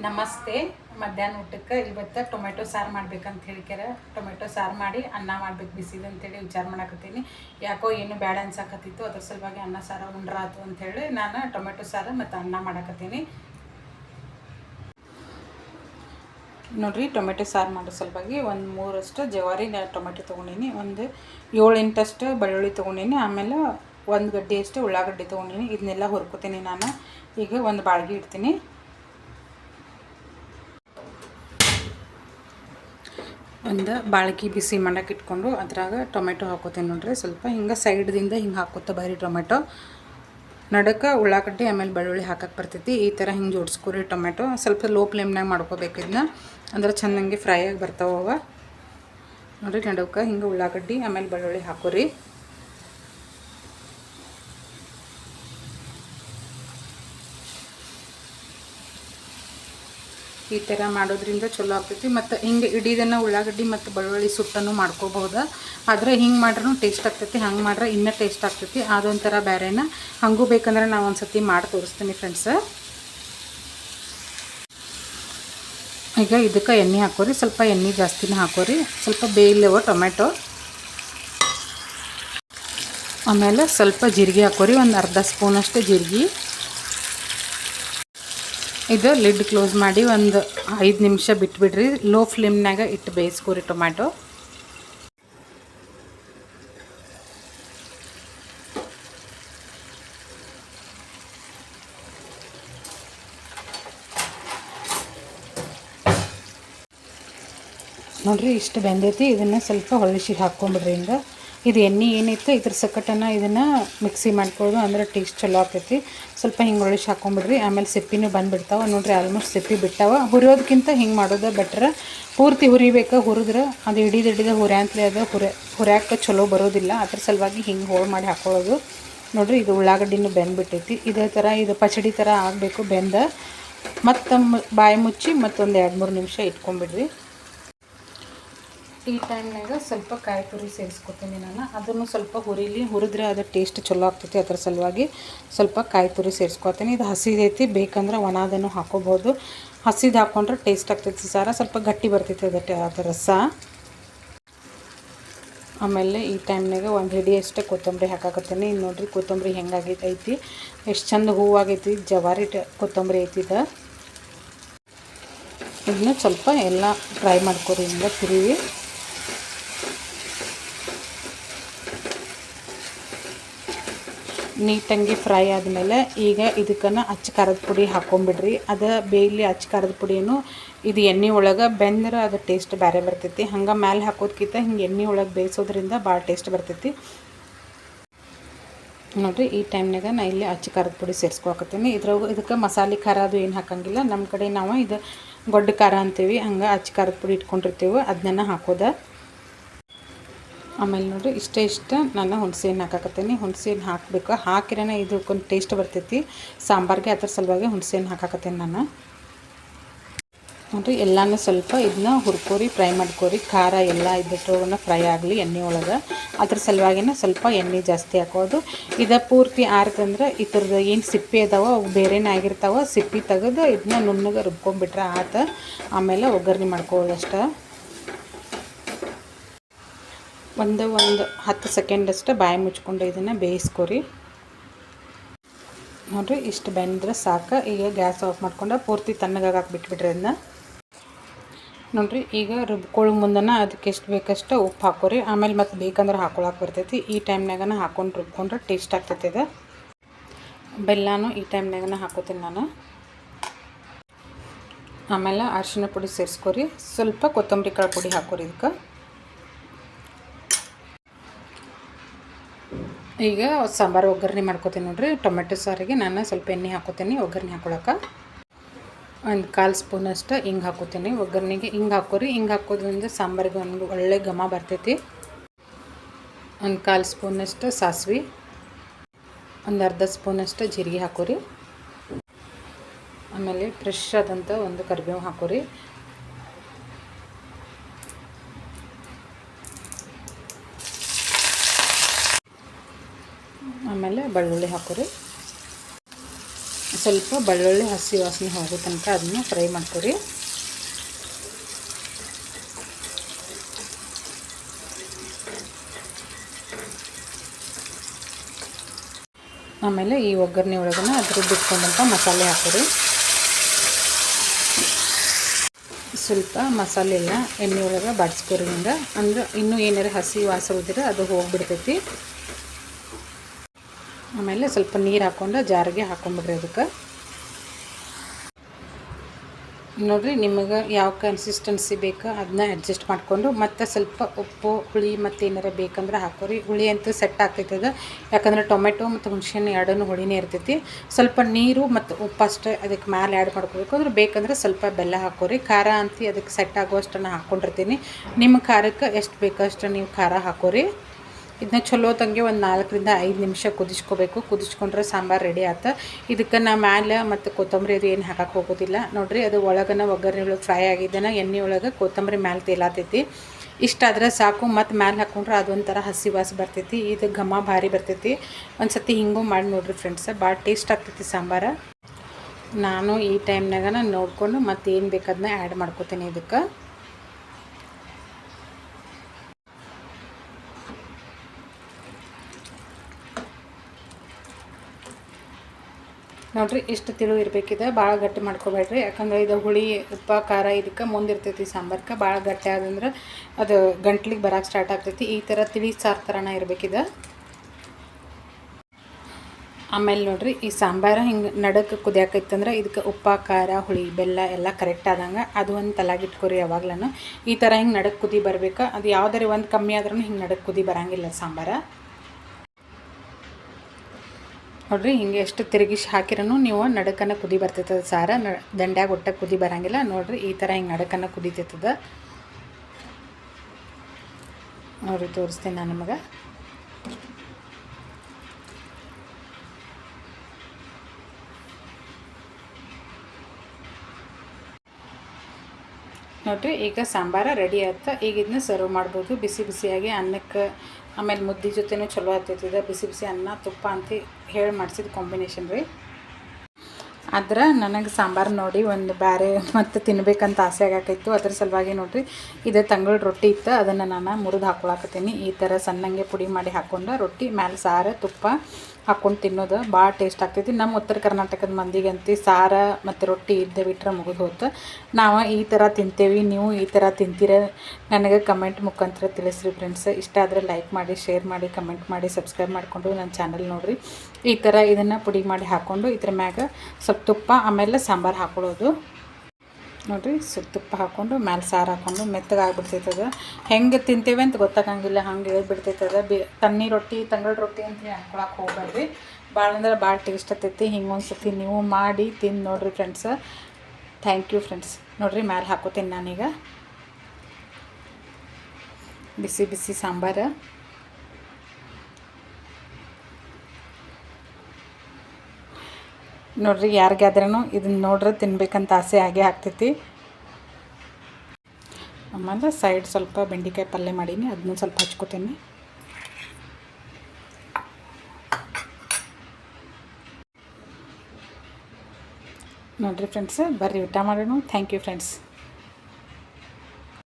ನಮಸ್ತೆ. ಮಧ್ಯಾಹ್ನ ಊಟಕ್ಕೆ ಇವತ್ತು ಟೊಮೆಟೊ ಸಾರು ಮಾಡ್ಬೇಕಂತ ಹೇಳಿಕ್ಯಾರ. ಟೊಮೆಟೊ ಸಾರು ಮಾಡಿ ಅನ್ನ ಮಾಡ್ಬೇಕು. ಬಿಸಿದು ಅಂತೇಳಿ ವಿಚಾರ ಮಾಡಕತ್ತೀನಿ. ಯಾಕೋ ಏನು ಬೇಡ ಅನ್ಸಕತ್ತಿತ್ತು. ಅದ್ರ ಸಲುವಾಗಿ ಅನ್ನ ಸಾರು ಉಂಡ್ರಾತು ಅಂತೇಳಿ ನಾನು ಟೊಮೆಟೊ ಸಾರು ಮತ್ತು ಅನ್ನ ಮಾಡಕತ್ತೀನಿ. ನೋಡಿರಿ, ಟೊಮೆಟೊ ಸಾರು ಮಾಡೋ ಸಲುವಾಗಿ ಒಂದು ಮೂರಷ್ಟು ಜವಾರಿ ಟೊಮೆಟೊ ತೊಗೊಂಡೀನಿ. ಒಂದು ಏಳು ಎಂಟಷ್ಟು ಬೆಳ್ಳುಳ್ಳಿ ತೊಗೊಂಡೀನಿ. ಆಮೇಲೆ ಒಂದು ಗಡ್ಡೆಯಷ್ಟು ಉಳ್ಳಾಗಡ್ಡಿ ತೊಗೊಂಡೀನಿ. ಇದನ್ನೆಲ್ಲ ಹುರ್ಕೋತೀನಿ ನಾನು. ಈಗ ಒಂದು ಬಾಳ್ಗೆ ಇಡ್ತೀನಿ. ಒಂದು ಬಾಳ್ಗಿ ಬಿಸಿ ಮಾಡಕ್ಕೆ ಇಟ್ಕೊಂಡು ಅದ್ರಾಗ ಟೊಮೆಟೊ ಹಾಕೋತೀನಿ ನೋಡ್ರಿ. ಸ್ವಲ್ಪ ಹಿಂಗೆ ಸೈಡ್ದಿಂದ ಹಿಂಗೆ ಹಾಕೋತ ಬರೀ ಟೊಮೆಟೊ. ನಡಕ್ಕೆ ಉಳ್ಳಾಗಡ್ಡಿ ಆಮೇಲೆ ಬೆಳ್ಳುಳ್ಳಿ ಹಾಕಕ್ಕೆ ಬರ್ತೈತಿ. ಈ ಥರ ಹಿಂಗೆ ಜೋಡಿಸ್ಕೊರಿ ಟೊಮೆಟೊ. ಸ್ವಲ್ಪ ಲೋ ಫ್ಲೇಮ್ನಾಗ ಮಾಡ್ಕೋಬೇಕು ಇದನ್ನ ಅಂದ್ರೆ ಚೆನ್ನಾಗಿ ಫ್ರೈ ಆಗಿ ಬರ್ತಾವ ನೋಡ್ರಿ ನಡಕ್ಕೆ ಹಿಂಗೆ ಉಳ್ಳಾಗಡ್ಡಿ ಆಮೇಲೆ ಬೆಳ್ಳುಳ್ಳಿ ಹಾಕೋರಿ. ಈ ಥರ ಮಾಡೋದ್ರಿಂದ ಚಲೋ ಆಗ್ತೈತಿ. ಮತ್ತು ಹಿಂಗೆ ಇಡೀದನ್ನು ಉಳ್ಳಾಗಡ್ಡಿ ಮತ್ತು ಬೆಳ್ಳುಳ್ಳಿ ಸುಟ್ಟನ್ನು ಮಾಡ್ಕೋಬಹುದು ಆದರೆ ಹಿಂಗೆ ಮಾಡ್ರೂ ಟೇಸ್ಟ್ ಆಗ್ತೈತಿ, ಹಂಗೆ ಮಾಡ್ರೆ ಇನ್ನೂ ಟೇಸ್ಟ್ ಆಗ್ತೈತಿ. ಅದೊಂಥರ ಬೇರೆನ ಹಂಗೂ ಬೇಕಂದ್ರೆ ನಾವು ಒಂದು ಸತಿ ಮಾಡಿ ತೋರಿಸ್ತೀನಿ ಫ್ರೆಂಡ್ಸ್ ಈಗ ಇದಕ್ಕೆ ಎಣ್ಣೆ ಹಾಕೋರಿ. ಸ್ವಲ್ಪ ಎಣ್ಣೆ ಜಾಸ್ತಿನೇ ಹಾಕೋರಿ. ಸ್ವಲ್ಪ ಬೇಯ್ಲವ ಟೊಮೆಟೊ ಆಮೇಲೆ ಸ್ವಲ್ಪ ಜೀರಿಗೆ ಹಾಕೋರಿ. ಒಂದು ಅರ್ಧ ಸ್ಪೂನಷ್ಟು ಜೀರಿಗೆ. ಇದು ಲಿಡ್ ಕ್ಲೋಸ್ ಮಾಡಿ ಒಂದು ಐದು ನಿಮಿಷ ಬಿಟ್ಬಿಡ್ರಿ. ಲೋ ಫ್ಲೇಮ್ನಾಗ ಇಟ್ಟು ಬೇಯಿಸ್ಕೊರಿ ಟೊಮ್ಯಾಟೊ. ನೋಡ್ರಿ ಇಷ್ಟು ಬೆಂದೈತಿ. ಇದನ್ನು ಸ್ವಲ್ಪ ಹೊಳಿಸಿ ಹಾಕ್ಕೊಂಬಿಡ್ರಿ ಹಿಂಗೆ. ಇದು ಎಣ್ಣೆ ಏನಿತ್ತು ಇದ್ರ ಸಕಟನ್ನು ಇದನ್ನು ಮಿಕ್ಸಿ ಮಾಡ್ಕೊಳ್ಳೋದು ಅಂದ್ರೆ ಟೇಸ್ಟ್ ಚಲೋ ಆಗ್ತೈತಿ ಸ್ವಲ್ಪ ಹಿಂಗೆ ಹೊಳ್ಳಿಸಿ ಹಾಕೊಂಬಿಡ್ರಿ. ಆಮೇಲೆ ಸಿಪ್ಪಿನೂ ಬಂದುಬಿಡ್ತಾವೆ. ನೋಡಿರಿ ಆಲ್ಮೋಸ್ಟ್ ಸಿಪ್ಪಿ ಬಿಟ್ಟಾವ. ಹುರಿಯೋದಕ್ಕಿಂತ ಹಿಂಗೆ ಮಾಡೋದು ಬೆಟ್ರ ಪೂರ್ತಿ ಹುರಿಬೇಕು ಹುರಿದ್ರೆ, ಅದು ಹಿಡಿದು ಹಿಡಿದು ಅಂತಲೇ ಅದು. ಹುರಿ, ಹುರ್ಯಾಕೆ ಚಲೋ ಬರೋದಿಲ್ಲ. ಅದ್ರ ಸಲುವಾಗಿ ಹಿಂಗೆ ಹೋಳು ಮಾಡಿ ಹಾಕೊಳ್ಳೋದು. ನೋಡ್ರಿ ಇದು ಉಳ್ಳಾಗಡ್ಡಿನೂ ಬೆಂದ್ಬಿಟ್ಟೈತಿ. ಇದೇ ಥರ ಇದು ಪಚಡಿ ಥರ ಆಗಬೇಕು ಬೆಂದ. ಮತ್ತು ಬಾಯಿ ಮುಚ್ಚಿ ಮತ್ತೊಂದು ಎರಡು ಮೂರು ನಿಮಿಷ ಇಟ್ಕೊಂಬಿಡ್ರಿ ಈ ಟೈಮ್ನಾಗ ಸ್ವಲ್ಪ ಕಾಯಿ ತುರಿ ಸೇರಿಸ್ಕೊತೀನಿ ನಾನು. ಅದನ್ನು ಸ್ವಲ್ಪ ಹುರಿಲಿ, ಹುರಿದ್ರೆ ಅದು ಟೇಸ್ಟ್ ಚಲೋ ಆಗ್ತೈತಿ ಅದರ ಸಲುವಾಗಿ ಸ್ವಲ್ಪ ಕಾಯಿ ತುರಿ ಸೇರಿಸ್ಕೊತೀನಿ. ಇದು ಹಸಿದೈತಿ ಬೇಕಂದ್ರೆ ಒಣದನ್ನು ಹಾಕೋಬೋದು ಹಸಿದು ಹಾಕ್ಕೊಂಡ್ರೆ ಟೇಸ್ಟ್ ಆಗ್ತೈತಿ ಸಾರ. ಸ್ವಲ್ಪ ಗಟ್ಟಿ ಬರ್ತೈತಿ ಅದಕ್ಕೆ ಅದು ರಸ. ಆಮೇಲೆ ಈ ಟೈಮ್ನಾಗ ಒಂದು ಹಿಡಿಯಷ್ಟು ಕೊತ್ತಂಬರಿ ಹಾಕಾಕತ್ತೀನಿ. ಇನ್ನು ನೋಡಿರಿ ಕೊತ್ತಂಬರಿ ಹೆಂಗಾಗಿ ಐತಿ. ಎಷ್ಟು ಚಂದ ಹೂವಾಗೈತಿ ಜವಾರಿ ಕೊತ್ತಂಬರಿ ಐತಿ ಇದು. ಇದನ್ನ ಸ್ವಲ್ಪ ಎಲ್ಲ ಫ್ರೈ ಮಾಡ್ಕೊರಿ ಹಿಂಗೆ ತಿರುವಿ. ನೀಟಂಗಿ ಫ್ರೈ ಆದಮೇಲೆ ಈಗ ಇದಕ್ಕನ್ನು ಅಚ್ಚ ಖಾರದ ಪುಡಿ ಹಾಕ್ಕೊಂಬಿಡ್ರಿ ಅದು ಬೇಯಲಿ ಅಚ್ಚ ಖಾರದ ಪುಡಿಯನ್ನು ಇದು ಎಣ್ಣೆ ಒಳಗೆ ಬೆಂದ್ರೆ ಅದು ಟೇಸ್ಟ್ ಬೇರೆ ಬರ್ತೈತಿ. ಹಂಗೆ ಮ್ಯಾಲೆ ಹಾಕೋದ್ಕಿಂತ ಹಿಂಗೆ ಎಣ್ಣೆ ಒಳಗೆ ಬೇಯಿಸೋದ್ರಿಂದ ಭಾಳ ಟೇಸ್ಟ್ ಬರ್ತೈತಿ. ನೋಡಿರಿ, ಈ ಟೈಮ್ನಾಗ ನಾ ಇಲ್ಲಿ ಅಚ್ಚ ಖಾರದ ಪುಡಿ ಸೇರಿಸ್ಕೊಳಕತ್ತೀನಿ. ಇದ್ರಾಗ ಇದಕ್ಕೆ ಮಸಾಲೆ ಖಾರ ಅದು ಏನು ಹಾಕಂಗಿಲ್ಲ. ನಮ್ಮ ಕಡೆ ನಾವು ಇದು ಗೊಡ್ಡ ಖಾರ ಅಂತೀವಿ. ಹಂಗೆ ಅಚ್ಚ ಖಾರದ ಪುಡಿ ಇಟ್ಕೊಂಡಿರ್ತೀವಿ. ಅದನ್ನ ಹಾಕೋದ. ಆಮೇಲೆ ನೋಡಿರಿ, ಇಷ್ಟೇ ಇಷ್ಟ. ನಾನು ಹುಣಸೆ ಹಣ್ಣು ಹಾಕಾಕತ್ತೀನಿ. ಹುಣಸೆ ಹಣ್ಣು ಹಾಕಬೇಕು. ಹಾಕಿರೇ ಇದಕ್ಕೊಂದು ಟೇಸ್ಟ್ ಬರ್ತೈತಿ. ಸಾಂಬಾರಿಗೆ ಅದ್ರ ಸಲುವಾಗಿ ಹುಣಸೆ ಹಣ್ಣು ಹಾಕಾಕತ್ತೀನಿ ನಾನು. ನೋಡಿರಿ, ಎಲ್ಲಾನು ಸ್ವಲ್ಪ ಇದನ್ನ ಹುರ್ಕೋರಿ, ಫ್ರೈ ಮಾಡ್ಕೋರಿ. ಖಾರ ಎಲ್ಲ ಇದ್ದಿಟ್ಟು ಫ್ರೈ ಆಗಲಿ, ಎಣ್ಣೆ ಒಳಗೆ. ಅದ್ರ ಸಲುವಾಗಿನ ಸ್ವಲ್ಪ ಎಣ್ಣೆ ಜಾಸ್ತಿ ಹಾಕೋದು. ಇದು ಪೂರ್ತಿ ಆರ್ತಂದ್ರೆ ಥರದ್ದು ಏನು ಸಿಪ್ಪೆ ಅದಾವ, ಅವು ಬೇರೆನೇ ಆಗಿರ್ತಾವೆ. ಸಿಪ್ಪೆ ತೆಗೆದು ಇದನ್ನ ನುಣ್ಣಗೆ ರುಬ್ಕೊಂಡ್ಬಿಟ್ರೆ ಆತ. ಆಮೇಲೆ ಒಗ್ಗರಣೆ ಮಾಡ್ಕೊಳ್ಳೋದಷ್ಟೇ. ಒಂದು ಒಂದು ಹತ್ತು ಸೆಕೆಂಡಷ್ಟು ಬಾಯಿ ಮುಚ್ಕೊಂಡು ಇದನ್ನು ಬೇಯಿಸ್ಕೊರಿ. ನೋಡಿರಿ ಇಷ್ಟು ಬೆಂದ್ರೆ ಸಾಕು. ಈಗ ಗ್ಯಾಸ್ ಆಫ್ ಮಾಡ್ಕೊಂಡು ಪೂರ್ತಿ ತಣ್ಣಗಾಗಿ ಹಾಕ್ಬಿಟ್ಬಿಟ್ರಿ ಅದನ್ನ ನೋಡಿರಿ ಈಗ ರುಬ್ಕೊಳ್ಳೋ ಮುಂದನ ಅದಕ್ಕೆ ಎಷ್ಟು ಬೇಕಷ್ಟು ಉಪ್ಪು ಹಾಕೋರಿ. ಆಮೇಲೆ ಮತ್ತೆ ಬೇಕಂದ್ರೆ ಹಾಕೊಳಕ್ಕೆ ಬರ್ತೈತಿ. ಈ ಟೈಮ್ನಾಗನ ಹಾಕೊಂಡು ರುಬ್ಕೊಂಡ್ರೆ ಟೇಸ್ಟ್ ಆಗ್ತೈತಿ ಇದು. ಬೆಲ್ಲನೂ ಈ ಟೈಮ್ನಾಗನ ಹಾಕೋತೀನಿ ನಾನು. ಆಮೇಲೆ ಅರಿಶಿನ ಪುಡಿ ಸೇರಿಸ್ಕೊರಿ. ಸ್ವಲ್ಪ ಕೊತ್ತಂಬರಿ ಕಾಳು ಪುಡಿ ಹಾಕೋರಿ ಇದಕ್ಕೆ. ಈಗ ಸಾಂಬಾರು ಒಗ್ಗರಣೆ ಮಾಡ್ಕೋತೀನಿ ನೋಡ್ರಿ. ಟೊಮೆಟೊ ಸಾರಿಗೆ ನಾನು ಸ್ವಲ್ಪ ಎಣ್ಣೆ ಹಾಕೋತೀನಿ, ಒಗ್ಗರಣೆ ಹಾಕೊಳಕ್ಕೆ ಒಂದು ಕಾಲು ಸ್ಪೂನಷ್ಟು ಹಿಂಗೆ ಹಾಕೋತೀನಿ. ಒಗ್ಗರಣೆಗೆ ಹಿಂಗೆ ಹಾಕೋರಿ, ಹಿಂಗೆ ಹಾಕೋದ್ರಿಂದ ಸಾಂಬಾರಿಗೆ ಒಂದು ಒಳ್ಳೆ ಘಮ ಬರ್ತೈತಿ. ಒಂದು ಕಾಲು ಸ್ಪೂನಷ್ಟು ಸಾಸಿವೆ. ಒಂದು ಅರ್ಧ ಸ್ಪೂನಷ್ಟು ಜೀರಿಗೆ ಹಾಕೋರಿ. ಆಮೇಲೆ ಫ್ರೆಶ್ ಆದಂಥ ಒಂದು ಕರಿಬೇವು ಹಾಕೋರಿ ಆಮೇಲೆ ಬೆಳ್ಳುಳ್ಳಿ ಹಾಕೋರಿ. ಸ್ವಲ್ಪ ಬೆಳ್ಳುಳ್ಳಿ ಹಸಿ ವಾಸನೆ ಹೋಗೋ ತನಕ ಅದನ್ನು ಫ್ರೈ ಮಾಡ್ಕೊರಿ. ಆಮೇಲೆ ಈ ಒಗ್ಗರಣೆ ಒಳಗನ ಅದ್ರ ಬಿಟ್ಕೊಂಡಂಥ ಮಸಾಲೆ ಹಾಕೋರಿ. ಸ್ವಲ್ಪ ಮಸಾಲೆ ಎಲ್ಲ ಎಣ್ಣೆ ಒಳಗೆ ಬಾಡಿಸ್ಕೊರಿ ಹಿಂಗೆ. ಅಂದ್ರೆ ಇನ್ನೂ ಏನಾರು ಹಸಿ ವಾಸ ಉಳಿದ್ರೆ ಅದು ಹೋಗ್ಬಿಡ್ತೈತಿ. ಆಮೇಲೆ ಸ್ವಲ್ಪ ನೀರು ಹಾಕ್ಕೊಂಡು ಜಾರಿಗೆ ಹಾಕೊಂಡ್ಬಿಡ್ರಿ ಅದಕ್ಕೆ. ನೋಡಿರಿ ನಿಮಗೆ ಯಾವ ಕನ್ಸಿಸ್ಟೆನ್ಸಿ ಬೇಕು ಅದನ್ನ ಅಡ್ಜಸ್ಟ್ ಮಾಡಿಕೊಂಡು ಮತ್ತು ಸ್ವಲ್ಪ ಉಪ್ಪು, ಹುಳಿ ಮತ್ತು ಏನಾರ ಬೇಕಂದ್ರೆ ಹಾಕೋರಿ. ಹುಳಿ ಅಂತೂ ಸೆಟ್ ಆಗ್ತೈತದ ಯಾಕಂದ್ರೆ ಟೊಮೆಟೊ ಮತ್ತು ಹುಣಸೆಹಣ್ಣು ಎರಡೂ ಹುಳಿನೇ ಇರ್ತೈತಿ. ಸ್ವಲ್ಪ ನೀರು ಮತ್ತು ಉಪ್ಪು ಅಷ್ಟೇ ಅದಕ್ಕೆ ಮ್ಯಾಲೆ ಆ್ಯಡ್ ಮಾಡ್ಕೋಬೇಕು. ಅಂದ್ರೆ ಬೇಕಂದ್ರೆ ಸ್ವಲ್ಪ ಬೆಲ್ಲ ಹಾಕೋರಿ. ಖಾರ ಅಂತ ಅದಕ್ಕೆ ಸೆಟ್ ಆಗುವಷ್ಟನ್ನು ಹಾಕ್ಕೊಂಡಿರ್ತೀನಿ ನಿಮ್ಮ ಖಾರಕ್ಕೆ ಎಷ್ಟು ಬೇಕೋ ಅಷ್ಟು ನೀವು ಖಾರ ಹಾಕೋರಿ. ಇದನ್ನ ಚಲೋ ತಂಗೆ ಒಂದು ನಾಲ್ಕರಿಂದ ಐದು ನಿಮಿಷ ಕುದಿಸ್ಕೋಬೇಕು. ಕುದಿಸ್ಕೊಂಡ್ರೆ ಸಾಂಬಾರು ರೆಡಿ ಆತ. ಇದಕ್ಕೆ ನಾ ಮ್ಯಾಲೆ ಮತ್ತು ಕೊತ್ತಂಬರಿ ಅದು ಏನು ಹಾಕಕ್ಕೆ ಹೋಗೋದಿಲ್ಲ. ನೋಡಿರಿ, ಅದು ಒಳಗನ ಒಗ್ಗರಣೆ ಒಳಗೆ ಫ್ರೈ ಆಗಿದ್ದಾನ, ಎಣ್ಣೆ ಒಳಗೆ ಕೊತ್ತಂಬರಿ ಮ್ಯಾಲೆ ತೇಲಾತೈತಿ. ಇಷ್ಟಾದ್ರೆ ಸಾಕು, ಮತ್ತು ಮ್ಯಾಲೆ ಹಾಕ್ಕೊಂಡ್ರೆ ಅದೊಂಥರ ಹಸಿ ವಾಸ ಬರ್ತೈತಿ. ಇದು ಘಮ ಭಾರಿ ಬರ್ತೈತಿ. ಒಂದು ಸತಿ ಹಿಂಗೂ ಮಾಡಿ ನೋಡಿರಿ ಫ್ರೆಂಡ್ಸ್ ಭಾಳ ಟೇಸ್ಟ್ ಆಗ್ತೈತಿ ಸಾಂಬಾರು. ನಾನು ಈ ಟೈಮ್ನಾಗ ನೋಡಿಕೊಂಡು ಮತ್ತೇನು ಬೇಕಾದನ್ನ ಆ್ಯಡ್ ಮಾಡ್ಕೋತೀನಿ ಇದಕ್ಕೆ. ನೋಡಿರಿ, ಇಷ್ಟು ತಿಳು ಇರಬೇಕಿದೆ, ಭಾಳ ಗಟ್ಟಿ ಮಾಡ್ಕೋಬೇಡ್ರಿ. ಯಾಕಂದ್ರೆ ಇದು ಹುಳಿ, ಉಪ್ಪ, ಖಾರ, ಇದಕ್ಕೆ ಮುಂದಿರ್ತೈತಿ ಸಾಂಬಾರ್ಕೆ, ಭಾಳ ಗಟ್ಟಿ ಆದಂದ್ರೆ ಅದು ಗಂಟ್ಲಿಗೆ ಬರೋಕ್ಕೆ ಸ್ಟಾರ್ಟ್ ಆಗ್ತೈತಿ. ಈ ಥರ ತಿಳಿ ಸಾರು ಥರನ ಇರಬೇಕಿದೆ. ಆಮೇಲೆ ನೋಡ್ರಿ, ಈ ಸಾಂಬಾರು ಹಿಂಗೆ ನಡಕ್ಕೆ ಕುದಿಯಾಕೈತಂದ್ರೆ ಇದಕ್ಕೆ ಉಪ್ಪ, ಖಾರ, ಹುಳಿ, ಬೆಲ್ಲ ಎಲ್ಲ ಕರೆಕ್ಟ್ ಆದಂಗೆ. ಅದು ಒಂದು ತಲಾಗಿಟ್ಕೊರಿ ಯಾವಾಗ್ಲೂ ಈ ಥರ ಹಿಂಗೆ ನಡಕ್ಕೆ ಕುದಿ ಬರಬೇಕು. ಅದು ಯಾವುದಾರು ಒಂದು ಕಮ್ಮಿ ಆದ್ರೂ ಹಿಂಗೆ ನಡಕ್ಕೆ ಕುದಿ ಬರೋಂಗಿಲ್ಲ ಸಾಂಬಾರು. ನೋಡಿರಿ, ಹಿಂಗೆ ಎಷ್ಟು ತಿರುಗಿಸಿ ಹಾಕಿರೂ ನೀವು ನಡಕನ್ನು ಕುದಿ ಬರ್ತೈತದ ಸಾರ. ನ, ದಂಡ್ಯಾಗ ಒಟ್ಟ ಕುದಿ ಬರೋಂಗಿಲ್ಲ. ನೋಡ್ರಿ, ಈ ಥರ ಹಿಂಗೆ ನಡಕನ್ನು ಕುದಿತೈತದ. ನೋಡ್ರಿ, ತೋರಿಸ್ತೀನಿ ನಾನು ನಿಮಗೆ. ನೋಡ್ರಿ, ಈಗ ಸಾಂಬಾರ ರೆಡಿ ಆಯ್ತು. ಈಗ ಇದನ್ನ ಸರ್ವ್ ಮಾಡ್ಬೋದು. ಬಿಸಿ ಬಿಸಿಯಾಗಿ ಅನ್ನಕ್ಕೆ ಆಮೇಲೆ ಮುದ್ದೆ ಜೊತೆನೂ ಚಲೋ ಆಗ್ತೈತಿದ ಬಿಸಿ ಬಿಸಿ ಅನ್ನ, ತುಪ್ಪ ಅಂತ ಹೇಳಿ ಮಾಡಿಸಿದ ಕಾಂಬಿನೇಷನ್ ರೀ. ಆದ್ರೆ ನನಗೆ ಸಾಂಬಾರು ನೋಡಿ ಒಂದು ಬೇರೆ ಮತ್ತು ತಿನ್ಬೇಕಂತ ಆಸೆ ಆಗಾಕೈತು. ಅದ್ರ ಸಲುವಾಗಿ ನೋಡಿರಿ, ಇದು ತಂಗಳ ರೊಟ್ಟಿ ಇತ್ತು, ಅದನ್ನು ನಾನು ಮುರಿದು ಹಾಕೊಳಕತ್ತೀನಿ. ಈ ಥರ ಸಣ್ಣಂಗೆ ಪುಡಿ ಮಾಡಿ ಹಾಕ್ಕೊಂಡು ರೊಟ್ಟಿ, ಮ್ಯಾಲೆ ಸಾರು, ತುಪ್ಪ ಹಾಕ್ಕೊಂಡು ತಿನ್ನೋದು ಭಾಳ ಟೇಸ್ಟ್ ಆಗ್ತೈತಿ. ನಮ್ಮ ಉತ್ತರ ಕರ್ನಾಟಕದ ಮಂದಿಗೆ ಅಂತಿ ಸಾರ ಮತ್ತು ರೊಟ್ಟಿ ಇದ್ದ ಬಿಟ್ರೆ ಮುಗಿದು ಹೋತು. ನಾವು ಈ ಥರ ತಿಂತೇವೆ, ನೀವು ಈ ಥರ ತಿಂತೀರ ನನಗೆ ಕಮೆಂಟ್ ಮುಖಾಂತರ ತಿಳಿಸ್ರಿ ಫ್ರೆಂಡ್ಸ್ ಇಷ್ಟ ಆದರೆ ಲೈಕ್ ಮಾಡಿ ಶೇರ್ ಮಾಡಿ ಕಮೆಂಟ್ ಮಾಡಿ ಸಬ್ಸ್ಕ್ರೈಬ್ ಮಾಡಿಕೊಂಡು ನನ್ನ ಚಾನಲ್ ನೋಡಿರಿ. ಈ ಥರ ಇದನ್ನು ಪುಡಿ ಮಾಡಿ ಹಾಕ್ಕೊಂಡು ಇದ್ರ ಮ್ಯಾಗ ಸ್ವಲ್ಪ ತುಪ್ಪ, ಆಮೇಲೆ ಸಾಂಬಾರು ಹಾಕೊಳ್ಳೋದು. ನೋಡಿರಿ ಸ್ವಲ್ಪ ತುಪ್ಪ ಹಾಕ್ಕೊಂಡು ಮ್ಯಾಲೆ ಸಾರು ಹಾಕ್ಕೊಂಡು ಮೆತ್ತಗಾಗ್ಬಿಡ್ತೈತದ ಹೆಂಗೆ ತಿಂತೇವೆ ಅಂತ ಗೊತ್ತಾಗಂಗಿಲ್ಲ, ಹಂಗೆ ಹೇಳ್ಬಿಡ್ತೈತದ. ಬಿ ತಣ್ಣಿ ರೊಟ್ಟಿ ತಂಗಳ ರೊಟ್ಟಿ ಅಂತ ಹಾಕೊಳಕ್ಕೆ ಹೋಗ್ಬೇಡ್ರಿ. ಭಾಳ ಅಂದ್ರೆ ಭಾಳ ಟೇಸ್ಟ್ ಆಗ್ತೈತಿ ಹಿಂಗೊಂದು ಸತಿ ನೀವು ಮಾಡಿ ತಿಂದು ನೋಡಿರಿ ಫ್ರೆಂಡ್ಸ ಥ್ಯಾಂಕ್ ಯು ಫ್ರೆಂಡ್ಸ್ ನೋಡಿರಿ, ಮ್ಯಾಲೆ ಹಾಕೋತೀನಿ ನಾನೀಗ. ಬಿಸಿ ಬಿಸಿ ಸಾಂಬಾರು. ನೋಡ್ರಿ ಯಾರಿಗಾದ್ರೂ ಇದನ್ನ ನೋಡ್ರೆ ತಿನ್ಬೇಕಂತ ಆಸೆ ಆಗಿ ಆಗ್ತೈತಿ. ಆಮೇಲೆ ಸೈಡ್ ಸ್ವಲ್ಪ ಬೆಂಡೆಕಾಯಿ ಪಲ್ಯ ಮಾಡೀನಿ ಅದನ್ನೂ ಸ್ವಲ್ಪ ಹಚ್ಕೋತೀನಿ. ನೋಡಿರಿ ಫ್ರೆಂಡ್ಸ್ ಬರ್ರಿ ಊಟ ಮಾಡೋಣ. Thank you friends